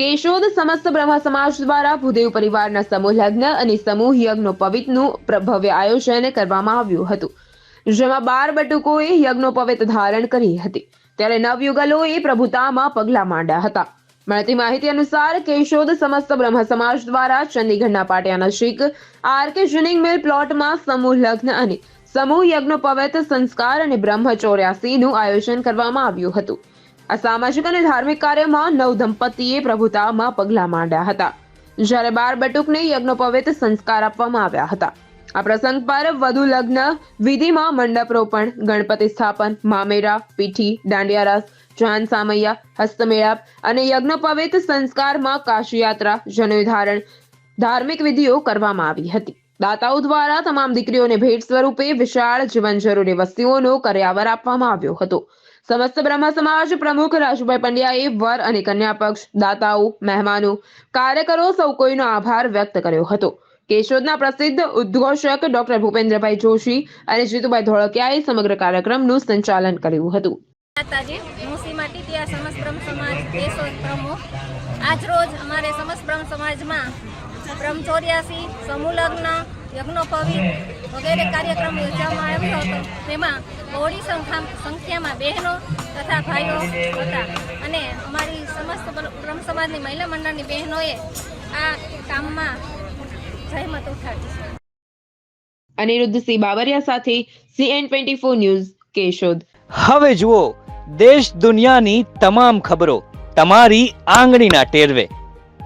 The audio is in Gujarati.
કેશોદ સમસ્ત બ્રહ્મ સમાજ દ્વારા ભૂદેવ પરિવારના સમૂહ લગ્ન અને સમૂહ યજ્ઞો પવિતનું ભવ્ય આયોજન કરવામાં આવ્યું હતું. જેમાં બાર બટુકોએ યજ્ઞોપવિત ધારણ કરી હતી. ત્યારે નવયુગલોએ પ્રભુતામાં પગલા માંડ્યા હતા. મળતી માહિતી અનુસાર કેશોદ સમસ્ત બ્રહ્મ સમાજ દ્વારા ચંદીગઢના પાટિયા નજીક આરકે જુનિંગ મિલ પ્લોટમાં સમૂહ લગ્ન અને સમૂહ યજ્ઞોપવિત સંસ્કાર અને બ્રહ્મ ચોર્યાસીનું આયોજન કરવામાં આવ્યું હતું. આ સામાજિક અને ધાર્મિક કાર્યમાં નવ દંપતીએ પ્રભુતામાં પગલા માંડ્યા હતા. જ્યારે બાર બટુકને યજ્ઞોપવિત સંસ્કાર આપવામાં આવ્યા હતા. આ પ્રસંગ પર વધુ લગ્ન, વિધિમાં મંડપ રોપણ ગણપતિ સ્થાપન, મામેરા, પીઠી દાંડિયા રાસ જાન સામૈયા, હસ્તમેળાપ અને યજ્ઞોપવિત સંસ્કારમાં કાશીયાત્રા જનોય ધારણ ધાર્મિક વિધિઓ કરવામાં આવી હતી. દાતાઓ દ્વારા તમામ દીકરીઓને ભેટ સ્વરૂપે વિશાળ જીવન જરૂરી વસ્તુઓનો કર્યાવર આપવામાં આવ્યો હતો. સમસ્ત બ્રહ્મ સમાજ, પ્રમુખ, રાજુભાઈ પંડ્યાએ વર અને કન્યા પક્ષ, દાતાઓ, મહેમાનો, કાર્યકરો સૌ કોઈનો આભાર વ્યક્ત કર્યો હતો. કેશોદના પ્રસિદ્ધ ઉદ્ઘોષક ડોક્ટર ભૂપેન્દ્રભાઈ જોશી અને જીતુભાઈ ધોળકિયાએ સમગ્ર કાર્યક્રમનું સંચાલન કર્યું હતું. સમાજ આજ રોજ અમારે સમસ્ત સમાજમાં બ્રહ્મચોર્યાસી સમૂહ લગ્ન યજ્ઞોપવિત વગેરે કાર્યક્રમ યોજવામાં આવ્યો હતો. તેમાં બહોળી સંખ્યામાં બહેનો તથા ભાઈઓ હતા. અને અમારી સમસ્ત બ્રહ્મ સમાજની મહિલા મંડળની બહેનોએ આ કામમાં જહેમત ઉઠાવી છે. અનિરુદ્ધસિંહ બાબરિયા સાથે CN twenty four news Keshod. હવે જુઓ દેશ દુનિયાની તમામ ખબરો તમારી આંગળીના ટેરવે.